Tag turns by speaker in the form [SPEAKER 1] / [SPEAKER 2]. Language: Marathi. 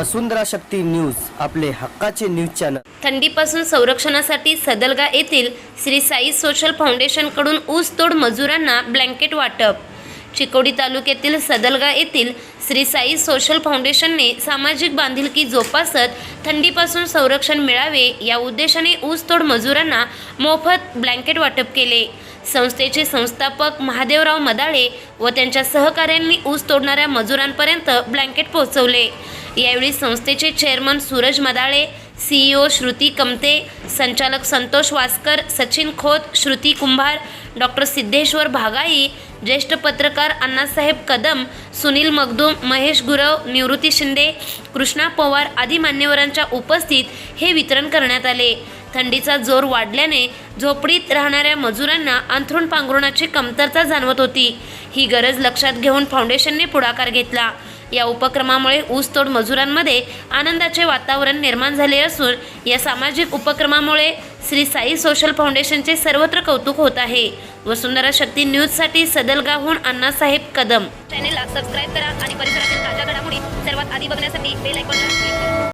[SPEAKER 1] वसुंधरा शक्ती न्यूज आपले हक्काचे न्यूज चॅनल.
[SPEAKER 2] थंडीपासून संरक्षणासाठी सदलगा येथील श्री साई सोशल फाउंडेशनकडून ऊसतोड मजुरांना ब्लँकेट वाटप. चिकोडी तालुक्यातील सदलगा येथील श्री साई सोशल फाउंडेशनने सामाजिक बांधिलकी जोपासत थंडीपासून संरक्षण मिळावे या उद्देशाने ऊसतोड मजुरांना मोफत ब्लँकेट वाटप केले. संस्थेचे संस्थापक महादेवराव मदाळे व त्यांच्या सहकाऱ्यांनी ऊस तोडणाऱ्या मजुरांपर्यंत ब्लँकेट पोहोचवले. यावेळी संस्थेचे चेअरमन सूरज मदाळे सीईओ श्रुती कमते संचालक संतोष वासकर सचिन खोत श्रुती कुंभार डॉक्टर सिद्धेश्वर भागाई ज्येष्ठ पत्रकार अण्णासाहेब कदम सुनील मगदूम महेश गुरव निवृत्ती शिंदे कृष्णा पवार आदी मान्यवरांच्या उपस्थित हे वितरण करण्यात आले. थंडीचा जोर वाढल्याने झोपडीत राहणाऱ्या मजुरांना अंथरुण पांघरुणाची कमतरता जाणवत होती. ही गरज लक्षात घेऊन फाउंडेशनने पुढाकार घेतला. या उपक्रमामुळे ऊसतोड मजुरांमध्ये आनंदाचे वातावरण निर्माण झाले असून या सामाजिक उपक्रमामुळे श्री साई सोशल फाउंडेशनचे सर्वत्र कौतुक होत आहे. वसुंधरा शक्ती न्यूजसाठी सदलगावहून अण्णासाहेब कदम. चॅनेलला सबस्क्राईब करा आणि परिसरातील ताज्या घडामोडी सर्वात आधी बघण्यासाठी बेल आयकॉनला